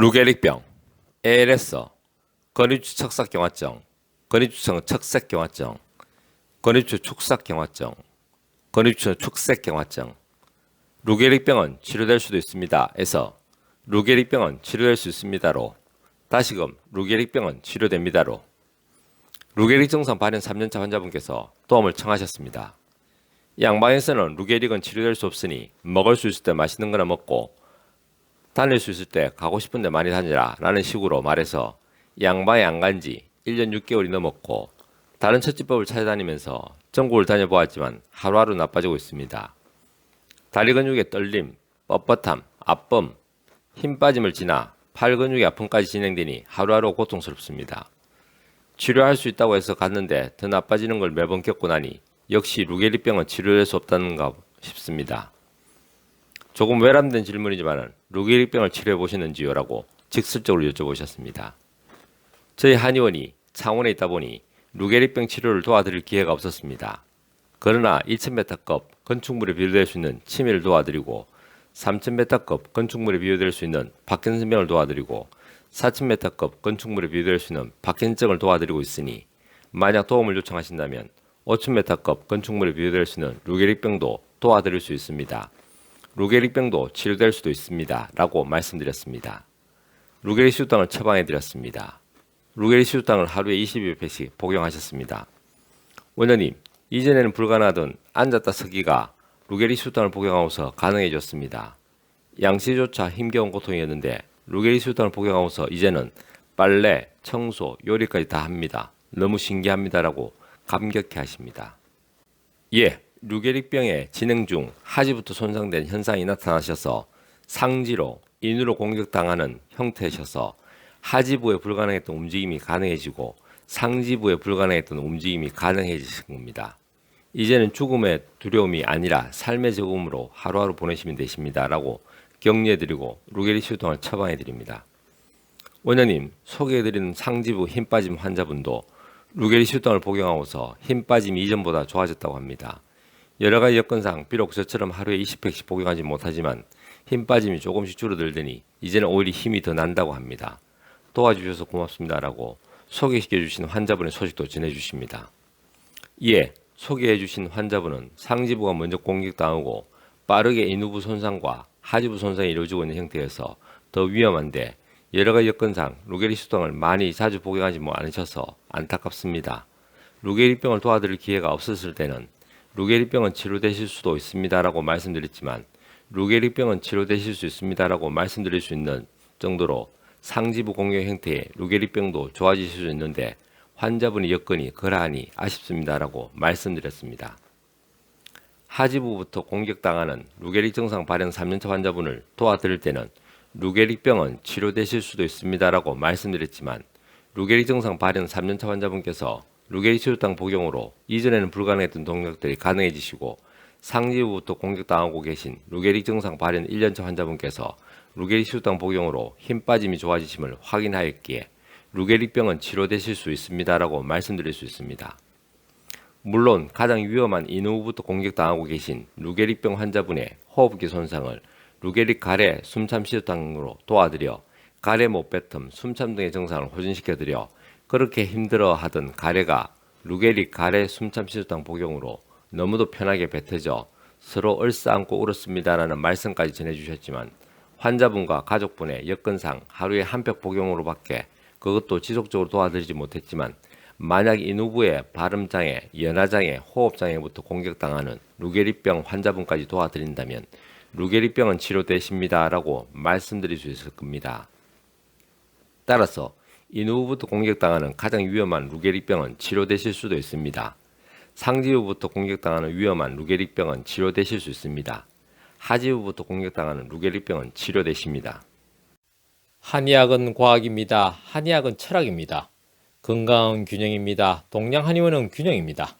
루게릭병, ALS, 건위주 척삭경화증, 건위주성 척색경화증, 건위주 축삭경화증, 건위주 축색경화증. 루게릭병은 치료될 수도 있습니다. 에서 루게릭병은 치료될 수 있습니다로 다시금 루게릭병은 치료됩니다로 루게릭 증상 발현 3년차 환자분께서 도움을 청하셨습니다. 양방에서는 루게릭은 치료될 수 없으니 먹을 수 있을 때 맛있는 거나 먹고 다닐 수 있을 때 가고 싶은데 많이 다니라 라는 식으로 말해서 양방에 안 간지 1년 6개월이 넘었고 다른 처치법을 찾아다니면서 전국을 다녀보았지만 하루하루 나빠지고 있습니다. 다리 근육의 떨림, 뻣뻣함, 아픔, 힘 빠짐을 지나 팔 근육의 아픔까지 진행되니 하루하루 고통스럽습니다. 치료할 수 있다고 해서 갔는데 더 나빠지는 걸 매번 겪고 나니 역시 루게리병은 치료될 수 없다는가 싶습니다. 조금 외람된 질문이지만 루게리병을 치료해 보셨는지요? 라고 직설적으로 여쭤보셨습니다. 저희 한의원이 창원에 있다 보니 루게리병 치료를 도와드릴 기회가 없었습니다. 그러나 2000m급 건축물에 비교될 수 있는 치매를 도와드리고 3000m급 건축물에 비교될 수 있는 파킨슨병을 도와드리고 4000m급 건축물에 비교될 수 있는 파킨증을 도와드리고 있으니 만약 도움을 요청하신다면 5000m급 건축물에 비교될 수 있는 루게릭병도 도와드릴 수 있습니다. 루게릭병도 치료될 수도 있습니다. 라고 말씀드렸습니다. 루게리 수당을 처방해 드렸습니다. 루게리 수당을 하루에 22회씩 복용하셨습니다. 원장님, 이전에는 불가능하던 앉았다 서기가 루게리 수당을 복용하고서 가능해졌습니다. 양치조차 힘겨운 고통이었는데 루게리 수당을 복용하고서 이제는 빨래, 청소, 요리까지 다 합니다. 너무 신기합니다라고 감격해 하십니다. 예, 루게릭병의 진행 중 하지부터 손상된 현상이 나타나셔서 상지로 인으로 공격당하는 형태셔서 하지부에 불가능했던 움직임이 가능해지고 상지부에 불가능했던 움직임이 가능해지신 겁니다. 이제는 죽음의 두려움이 아니라 삶의 적음으로 하루하루 보내시면 되십니다 라고 격려해드리고 루게리 시우통을 처방해드립니다. 원장님 소개해드리는 상지부 힘 빠짐 환자분도 루게리 시우통을 복용하고서 힘 빠짐이 이전보다 좋아졌다고 합니다. 여러 가지 여건상 비록 저처럼 하루에 20팩씩 복용하지 못하지만 힘 빠짐이 조금씩 줄어들더니 이제는 오히려 힘이 더 난다고 합니다. 도와주셔서 고맙습니다라고 소개시켜 주신 환자분의 소식도 전해 주십니다. 이에 소개해 주신 환자분은 상지부가 먼저 공격당하고 빠르게 인후부 손상과 하지부 손상이 이루어지고 있는 형태여서 더 위험한데 여러 가지 여건상 루게리 수당을 많이 자주 복용하지 뭐 않으셔서 안타깝습니다. 루게리병을 도와드릴 기회가 없었을 때는 루게리병은 치료되실 수도 있습니다라고 말씀드렸지만 루게리병은 치료되실 수 있습니다라고 말씀드릴 수 있는 정도로 상지부 공격 형태의 루게리병도 좋아지실 수 있는데 환자분의 여건이 그러하니 아쉽습니다라고 말씀드렸습니다. 하지부부터 공격당하는 루게릭 증상 발현 3년차 환자분을 도와드릴 때는 루게릭병은 치료되실 수도 있습니다라고 말씀드렸지만 루게릭 증상 발현 3년차 환자분께서 루게릭 치료당 복용으로 이전에는 불가능했던 동력들이 가능해지시고 상지부부터 공격당하고 계신 루게릭 증상 발현 1년차 환자분께서 루게릭 치료당 복용으로 힘 빠짐이 좋아지심을 확인하였기에 루게릭 병은 치료되실 수 있습니다라고 말씀드릴 수 있습니다. 물론 가장 위험한 인후부터 공격당하고 계신 루게릭 병 환자분의 호흡기 손상을 루게릭 가래 숨참 시도당으로 도와드려 가래 못 뱉음, 숨참 등의 증상을 호전시켜드려 그렇게 힘들어하던 가래가 루게릭 가래 숨참 시도당 복용으로 너무도 편하게 뱉어져 서로 얼싸안고 울었습니다라는 말씀까지 전해주셨지만 환자분과 가족분의 여건상 하루에 한 팩 복용으로밖에 그것도 지속적으로 도와드리지 못했지만 만약 인후부의 발음장애, 연화장애, 호흡장애부터 공격당하는 루게리병 환자분까지 도와드린다면 루게리병은 치료되십니다라고 말씀드릴 수 있을 겁니다. 따라서 인후부부터 공격당하는 가장 위험한 루게리병은 치료되실 수도 있습니다. 상지부부터 공격당하는 위험한 루게리병은 치료되실 수 있습니다. 하지부부터 공격당하는 루게리병은 치료되십니다. 한의학은 과학입니다. 한의학은 철학입니다. 건강은 균형입니다. 동양 한의원은 균형입니다.